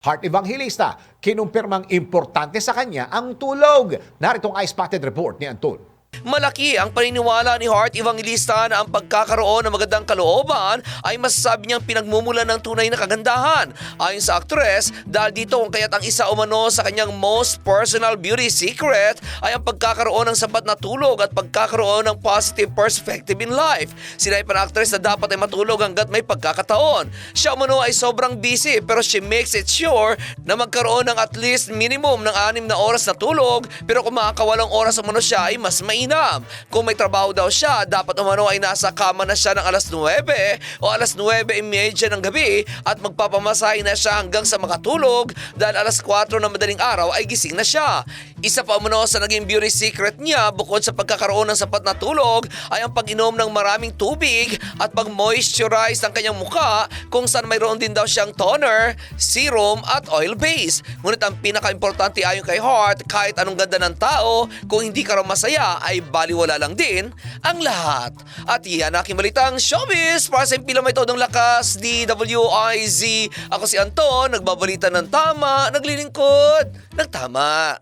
Heart Evangelista, kinumpirmang importante sa kanya ang tulog. Narito ang eye-spotted report ni Anton. Malaki ang paniniwala ni Heart Evangelista na ang pagkakaroon ng magandang kalooban ay masasabi niyang pinagmumulan ng tunay na kagandahan. Ayon sa aktres, dahil dito kung kaya't ang isa umano sa kanyang most personal beauty secret ay ang pagkakaroon ng sapat na tulog at pagkakaroon ng positive perspective in life. Sinabi pa ng aktres na dapat ay matulog hanggat may pagkakataon. Siya umano ay sobrang busy pero she makes it sure na magkaroon ng at least minimum ng anim na oras na tulog pero kung makakawalang oras umano siya ay mas mainam. Kung may trabaho daw siya, dapat umano ay nasa kama na siya ng alas 9 o alas 9.30 ng gabi at magpapamasahe na siya hanggang sa makatulog dahil alas 4 ng madaling araw ay gising na siya. Isa pa umano sa naging beauty secret niya bukod sa pagkakaroon ng sapat na tulog ay ang pag-inom ng maraming tubig at pag-moisturize ng kanyang mukha kung saan mayroon din daw siyang toner, serum at oil base. Ngunit ang pinaka-importante ayon kay Hart, kahit anong ganda ng tao, kung hindi ka raw masaya ay baliwala lang din ang lahat. At iyan aking balitang showbiz para sa impila may todong lakas, DWIZ. Ako si Anton, nagbabalita ng tama, naglilingkod ng tama.